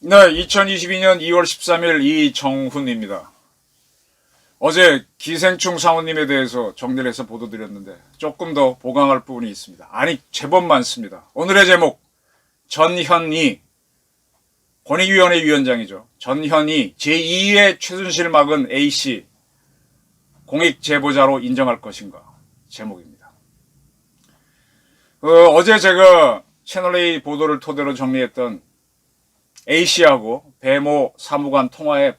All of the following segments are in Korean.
네, 2022년 2월 13일 이정훈입니다. 어제 기생충 사모님에 대해서 정리를 해서 보도드렸는데 조금 더 보강할 부분이 있습니다. 아니, 제법 많습니다. 오늘의 제목, 전현희, 권익위원회 위원장이죠. 전현희, 제2의 최순실 막은 A씨, 공익 제보자로 인정할 것인가? 제목입니다. 그, 어제 제가 채널A 보도를 토대로 정리했던 A씨하고 배모 사무관 통화에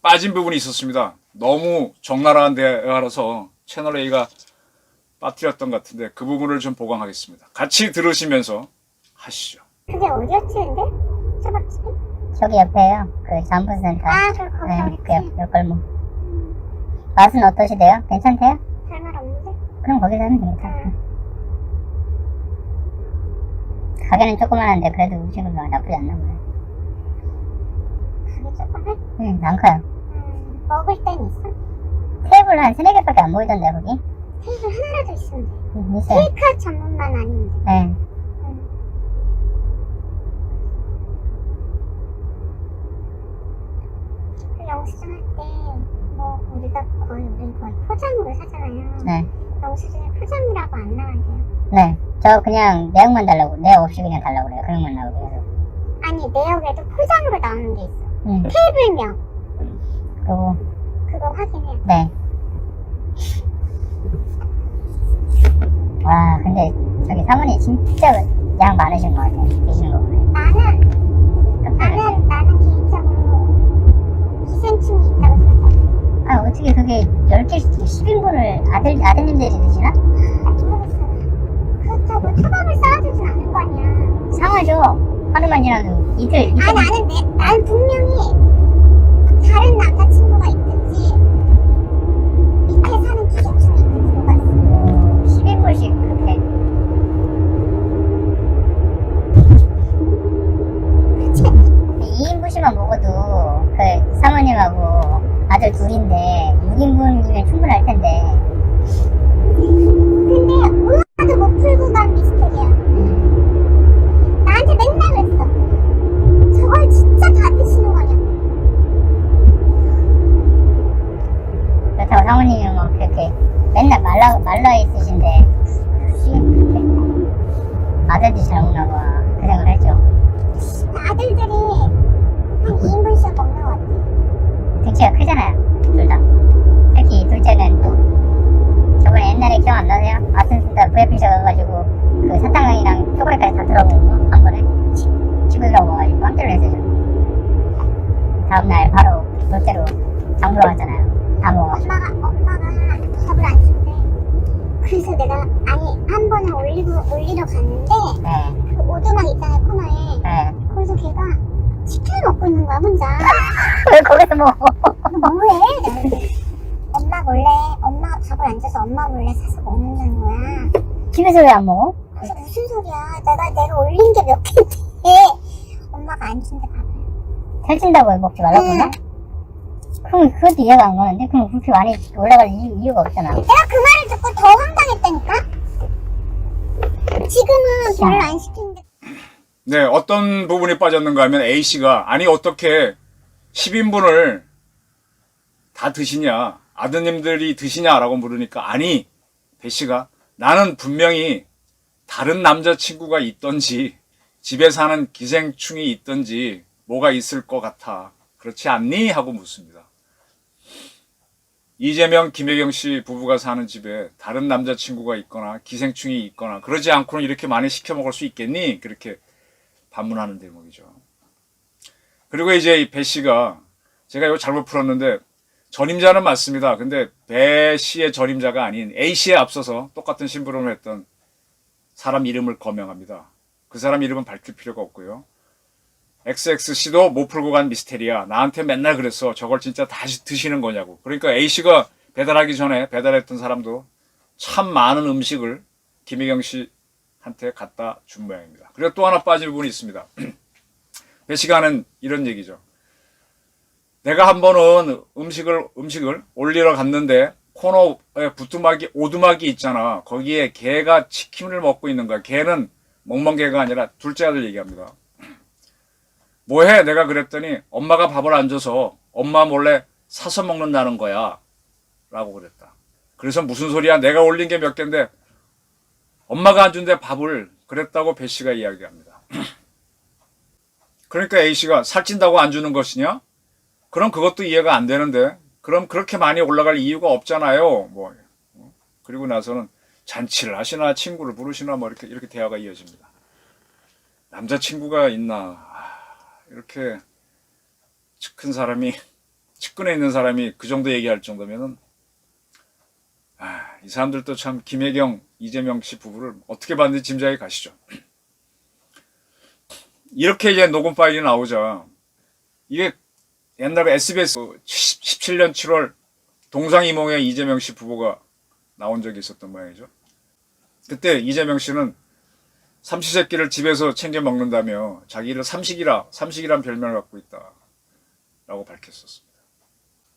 빠진 부분이 있었습니다. 너무 적나라한 대화라서 채널A가 빠뜨렸던 것 같은데 그 부분을 좀 보강하겠습니다. 같이 들으시면서 하시죠. 그게 어디였지 근데? 저기 옆에요. 그 잠분센터. 아, 저 거기 네? 그 옆, 옆 골목. 맛은 어떠시대요? 괜찮대요? 별말 없는데? 그럼 거기서 하면 되겠다. 가게는 조그만한데 그래도 음식은 뭐 나쁘지 않나 보네. 그게 조금해? 응, 안 커요. 음, 먹을 땐 있어? 테이블 한 세네 개밖에 안 보이던데 거기? 테이블 하나라도 있으면 돼 응, 있어요. 테이크아웃 전문만 아니면 돼 네. 그 영수증 할 때 뭐 우리가 거의 우리 거의 포장으로 사잖아요 네. 영수증에 포장이라고 안 나와요 네. 저 그냥 내용만 달라고, 내용 없이 그냥 달라고 그래요. 그냥만 나오게 해서. 아니 내역에도 포장으로 나오는 게 있어 응. 테이블명 그리고, 그거 확인해 네. 와, 근데 저기 사모님 진짜 양 많으신 것 같아요. 드시는 거 보면. 나는 깜짝 놀랐어요. 나는 나는 개인적으로 기생충이 있다고 어떻게 그게 10개, 10인분을 아들, 아드님들이 드시나? 그렇다고 초밥을 쌓아주진 않을 거 아니야 상하죠. 하루만이라도 이틀, 이틀. 아 나는 내, 난 분명히 다른 남자친구가 있든지 밑에 사는 기생충이 있든지 뭐가 있어 10인분씩 그렇게. 그치? 2인분씩만 먹어도 그 사모님하고 아들 둘인데 6인분이면 충분할 텐데. 근데 하나도 못 풀고 간 미스터리야. 나한테 맨날 그랬어. 저걸 진짜 다 드시는 거냐고 그렇다고 사모님이 뭐 그렇게 맨날 말라, 말라 있으신데. 혹시 그렇게 아들들이 잘 먹나 봐. 그 생각을 했죠. 아들들이 한 2인분씩 먹는 것 같아 등치가 크잖아요. 둘 다. 특히 둘째는 저번에 옛날에 기억 안 나세요? 아튼센터 VIP샵 가가지고 그 사탕이랑 초콜릿까지 다 들어먹은 거 한 번에 치- 치고 들어먹어가지고 깜짝 놀랐어요. 저는. 다음날 바로 둘째로 장 보러 갔잖아요. 다 먹어가지고. 엄마가 엄마가 밥을 안 준대 그래서 내가 아니 한 번은 올리고 올리러 갔는데 네. 그 오두막 있잖아요 코너에 네. 거기서 걔가 치킨을 먹고 있는 거야 혼자 왜 거기서 먹어? 뭐해? 엄마 몰래 엄마가 밥을 안 줘서 엄마 몰래 사서 먹는다는 거야 집에서 왜 안 먹어? 그래서 무슨 소리야 내가 내가 올린 게 몇 개인데 엄마가 안 준대 밥을 살찐다고 먹지 말라고 응. 그러나? 그럼 그것도 이해가 안 가는데? 그럼 그렇게 많이 올라갈 이유, 이유 가 없잖아. 내가 그 말을 듣고 더 황당했다니까 지금은 별로 안 시키는데 네, 어떤 부분이 빠졌는가 하면 A씨가 아니 어떻게 10인분을 다 드시냐 아드님들이 드시냐라고 물으니까 아니 배씨가 나는 분명히 다른 남자친구가 있던지 집에 사는 기생충이 있던지 뭐가 있을 것 같아 그렇지 않니? 하고 묻습니다. 이재명, 김혜경 씨 부부가 사는 집에 다른 남자친구가 있거나 기생충이 있거나 그러지 않고는 이렇게 많이 시켜 먹을 수 있겠니? 그렇게 반문하는 대목이죠. 그리고 이제 이 배 씨가 제가 이거 잘못 풀었는데 전임자는 맞습니다. 근데 배 씨의 전임자가 아닌 A 씨에 앞서서 똑같은 심부름을 했던 사람 이름을 거명합니다. 그 사람 이름은 밝힐 필요가 없고요. XX 씨도 못 풀고 간 미스테리야. 나한테 맨날 그랬어. 저걸 진짜 다시 드시는 거냐고. 그러니까 A 씨가 배달하기 전에 배달했던 사람도 참 많은 음식을 김혜경 씨한테 갖다 준 모양입니다. 그리고 또 하나 빠질 부분이 있습니다. 배 씨가 하는 이런 얘기죠. 내가 한 번은 음식을 음식을 올리러 갔는데 코너에 부뚜막이 오두막이 있잖아. 거기에 개가 치킨을 먹고 있는 거야. 개는 멍멍개가 아니라 둘째 아들 얘기합니다. 뭐해? 내가 그랬더니 엄마가 밥을 안 줘서 엄마 몰래 사서 먹는다는 거야. 라고 그랬다. 그래서 무슨 소리야? 내가 올린 게 몇 개인데 엄마가 안 준대 밥을 그랬다고 배 씨가 이야기합니다. 그러니까 A 씨가 살찐다고 안 주는 것이냐? 그럼 그것도 이해가 안 되는데 그럼 그렇게 많이 올라갈 이유가 없잖아요. 뭐 그리고 나서는 잔치를 하시나 친구를 부르시나 뭐 이렇게 이렇게 대화가 이어집니다. 남자 친구가 있나 아, 이렇게 큰 사람이 측근에 있는 사람이 그 정도 얘기할 정도면은 아, 이 사람들도 참 김혜경 이재명 씨 부부를 어떻게 봤는지 짐작이 가시죠. 이렇게 이제 녹음 파일이 나오자 이게 옛날에 SBS 17년 7월 동상이몽의 이재명 씨 부부가 나온 적이 있었던 모양이죠. 그때 이재명 씨는 삼시세끼를 집에서 챙겨 먹는다며 자기를 삼식이라 삼식이란 별명을 갖고 있다라고 밝혔었습니다.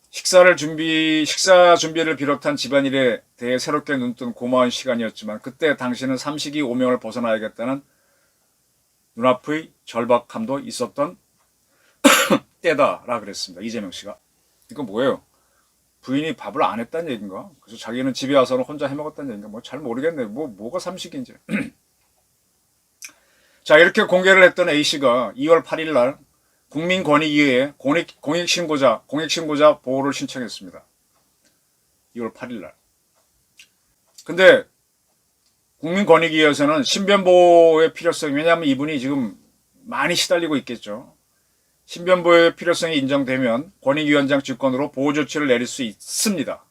식사를 준비 식사 준비를 비롯한 집안일에 대해 새롭게 눈뜬 고마운 시간이었지만 그때 당신은 삼식이 오명을 벗어나야겠다는 눈앞의 절박함도 있었던 때다라 그랬습니다. 이재명 씨가. 이거 뭐예요? 부인이 밥을 안 했다는 얘기인가? 그래서 자기는 집에 와서는 혼자 해 먹었다는 얘기인가? 뭐 잘 모르겠네. 뭐 뭐가 삼식인지. 자 이렇게 공개를 했던 A 씨가 2월 8일 날 국민권익위에 공익, 공익신고자 공익신고자 보호를 신청했습니다. 2월 8일 날. 근데 국민권익위에서는 신변보호의 필요성 왜냐하면 이분이 지금 많이 시달리고 있겠죠. 신변보호의 필요성이 인정되면 권익위원장 직권으로 보호 조치를 내릴 수 있습니다.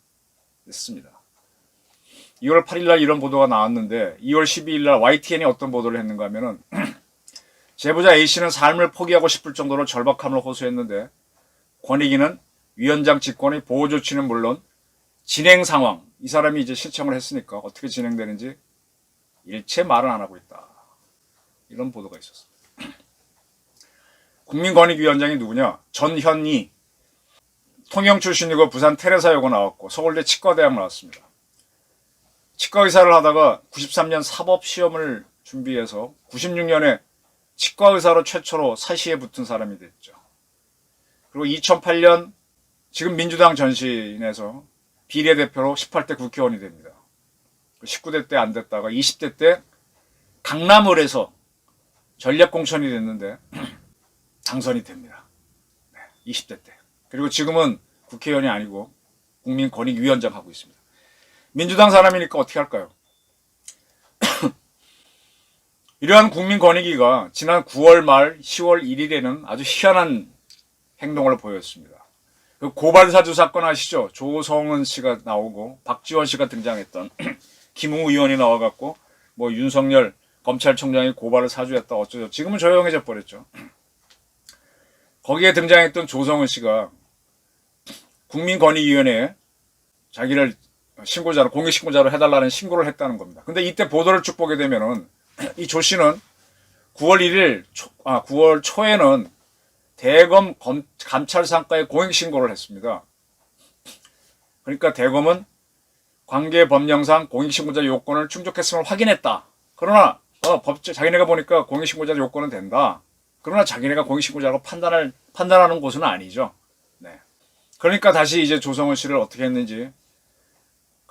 있습니다. 2월 8일 날 이런 보도가 나왔는데 2월 12일 날 YTN이 어떤 보도를 했는가 하면은 제보자 A씨는 삶을 포기하고 싶을 정도로 절박함을 호소했는데 권익위는 위원장 직권의 보호 조치는 물론 진행 상황 이 사람이 이제 신청을 했으니까 어떻게 진행되는지 일체 말은 안 하고 있다. 이런 보도가 있었습니다. 국민권익위원장이 누구냐? 전현희 통영 출신이고 부산 테레사여고 나왔고 서울대 치과대학 나왔습니다. 치과 의사를 하다가 93년 사법 시험을 준비해서 96년에 치과 의사로 최초로 사시에 붙은 사람이 됐죠. 그리고 2008년 지금 민주당 전신에서 비례대표로 18대 국회의원이 됩니다. 19대 때 안 됐다가 20대 때 강남을에서 전략공천이 됐는데 당선이 됩니다. 네, 20대 때. 그리고 지금은 국회의원이 아니고 국민권익위원장 하고 있습니다. 민주당 사람이니까 어떻게 할까요? 이러한 국민권익위가 지난 9월 말 10월 1일에는 아주 희한한 행동을 보였습니다. 그 고발사주 사건 아시죠? 조성은 씨가 나오고 박지원 씨가 등장했던 김웅 의원이 나와갖고 뭐 윤석열 검찰총장이 고발을 사주했다 어쩌죠. 지금은 조용해져 버렸죠. 거기에 등장했던 조성은 씨가 국민권익위원회에 자기를 신고자로 공익신고자로 해달라는 신고를 했다는 겁니다. 근데 이때 보도를 쭉 보게 되면은 이 조 씨는 9월 1일 초, 아 9월 초에는 대검 검, 감찰상과에 공익신고를 했습니다. 그러니까 대검은 관계 법령상 공익신고자 요건을 충족했음을 확인했다. 그러나 어, 법적 자기네가 보니까 공익신고자 요건은 된다. 그러나 자기네가 공익신고자로 판단을 판단하는 곳은 아니죠. 네. 그러니까 다시 이제 조성은 씨를 어떻게 했는지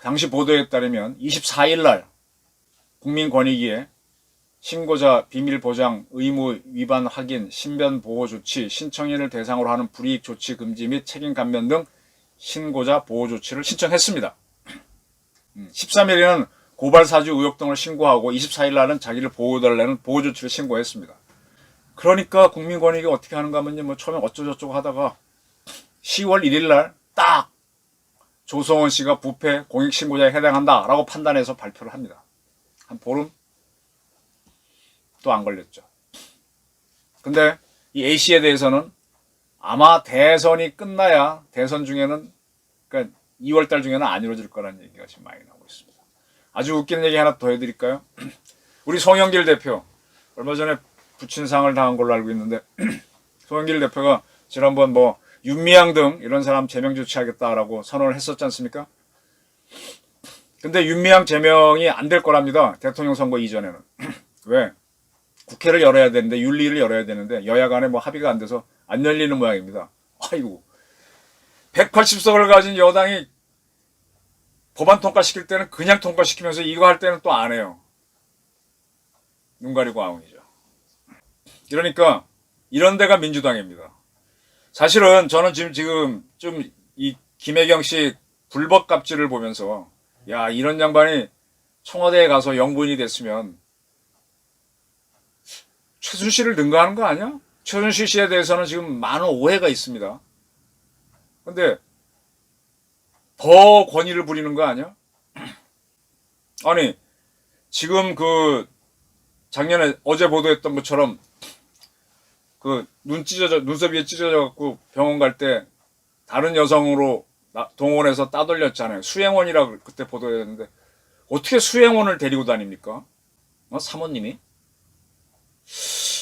당시 보도에 따르면 24일 날 국민권익위에 신고자 비밀 보장 의무 위반 확인 신변 보호 조치 신청인을 대상으로 하는 불이익 조치 금지 및 책임 감면 등 신고자 보호 조치를 신청했습니다. 13일에는 고발 사주 의혹 등을 신고하고 24일 날은 자기를 보호해달라는 보호 조치를 신고했습니다. 그러니까 국민권익위 어떻게 하는가 하면 뭐 처음에 어쩌저쩌고 하다가 10월 1일 날 딱 조성원 씨가 부패 공익신고자에 해당한다라고 판단해서 발표를 합니다. 한 보름 또 안 걸렸죠. 근데 이 A 씨에 대해서는 아마 대선이 끝나야 대선 중에는 그러니까 2월 달 중에는 안 이루어질 거라는 얘기가 지금 많이 나오고 있습니다. 아주 웃기는 얘기 하나 더 해드릴까요? 우리 송영길 대표 얼마 전에 부친상을 당한 걸로 알고 있는데 송영길 대표가 지난번 뭐 윤미향 등 이런 사람 제명 조치하겠다라고 선언을 했었지 않습니까? 근데 윤미향 제명이 안 될 거랍니다. 대통령 선거 이전에는. 왜? 국회를 열어야 되는데 윤리를 열어야 되는데 여야 간에 뭐 합의가 안 돼서 안 열리는 모양입니다. 아이고. 180석을 가진 여당이 법안 통과시킬 때는 그냥 통과시키면서 이거 할 때는 또 안 해요. 눈 가리고 아웅이죠. 그러니까 이런 데가 민주당입니다. 사실은 저는 지금 지금 좀 이 김혜경 씨 불법 갑질을 보면서 야 이런 양반이 청와대에 가서 영부인이 됐으면 최순실을 능가하는 거 아니야? 최순실 씨에 대해서는 지금 많은 오해가 있습니다. 근데 더 권위를 부리는 거 아니야? 아니 지금 그 작년에 어제 보도했던 것처럼 그 눈 찢어져 눈썹 위에 찢어져 갖고 병원 갈 때 다른 여성으로 나- 동원해서 따돌렸잖아요. 수행원이라 그때 보도했는데 어떻게 수행원을 데리고 다닙니까? 어, 사모님이?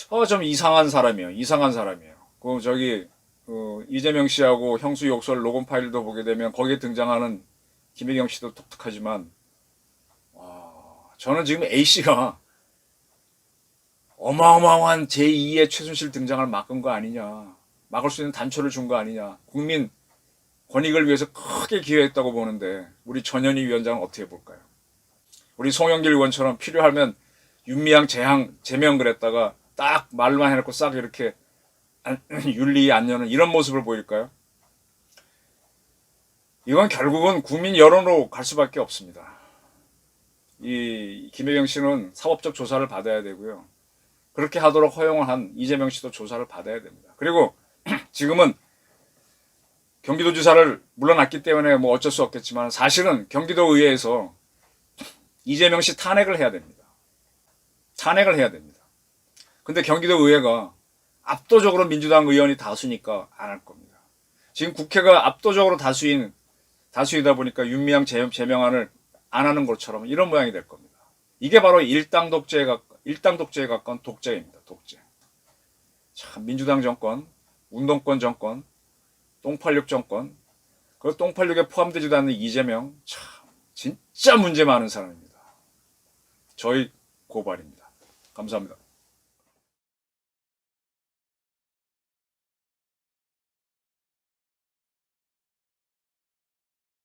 어, 좀 이상한 사람이에요. 이상한 사람이에요. 그 저기 그 이재명 씨하고 형수 욕설 녹음 파일도 보게 되면 거기에 등장하는 김혜경 씨도 독특하지만 와, 저는 지금 A 씨가 어마어마한 제2의 최순실 등장을 막은 거 아니냐. 막을 수 있는 단초를 준 거 아니냐. 국민 권익을 위해서 크게 기여했다고 보는데 우리 전현희 위원장은 어떻게 볼까요? 우리 송영길 의원처럼 필요하면 윤미향 재항 제명 그랬다가 딱 말만 해놓고 싹 이렇게 안- 윤리 안 여는 이런 모습을 보일까요? 이건 결국은 국민 여론으로 갈 수밖에 없습니다. 이 김혜경 씨는 사법적 조사를 받아야 되고요. 그렇게 하도록 허용을 한 이재명 씨도 조사를 받아야 됩니다. 그리고 지금은 경기도지사를 물러났기 때문에 뭐 어쩔 수 없겠지만 사실은 경기도 의회에서 이재명 씨 탄핵을 해야 됩니다. 탄핵을 해야 됩니다. 근데 경기도 의회가 압도적으로 민주당 의원이 다수니까 안 할 겁니다. 지금 국회가 압도적으로 다수인 다수이다 보니까 윤미향 제- 제명안을 안 하는 것처럼 이런 모양이 될 겁니다. 이게 바로 일당 독재에 가까 일당 독재에 가까운 독재입니다. 독재. 참 민주당 정권, 운동권 정권, 똥팔육 정권, 그 똥팔육에 포함되지도 않는 이재명 참 진짜 문제 많은 사람입니다. 저희 고발입니다. 감사합니다.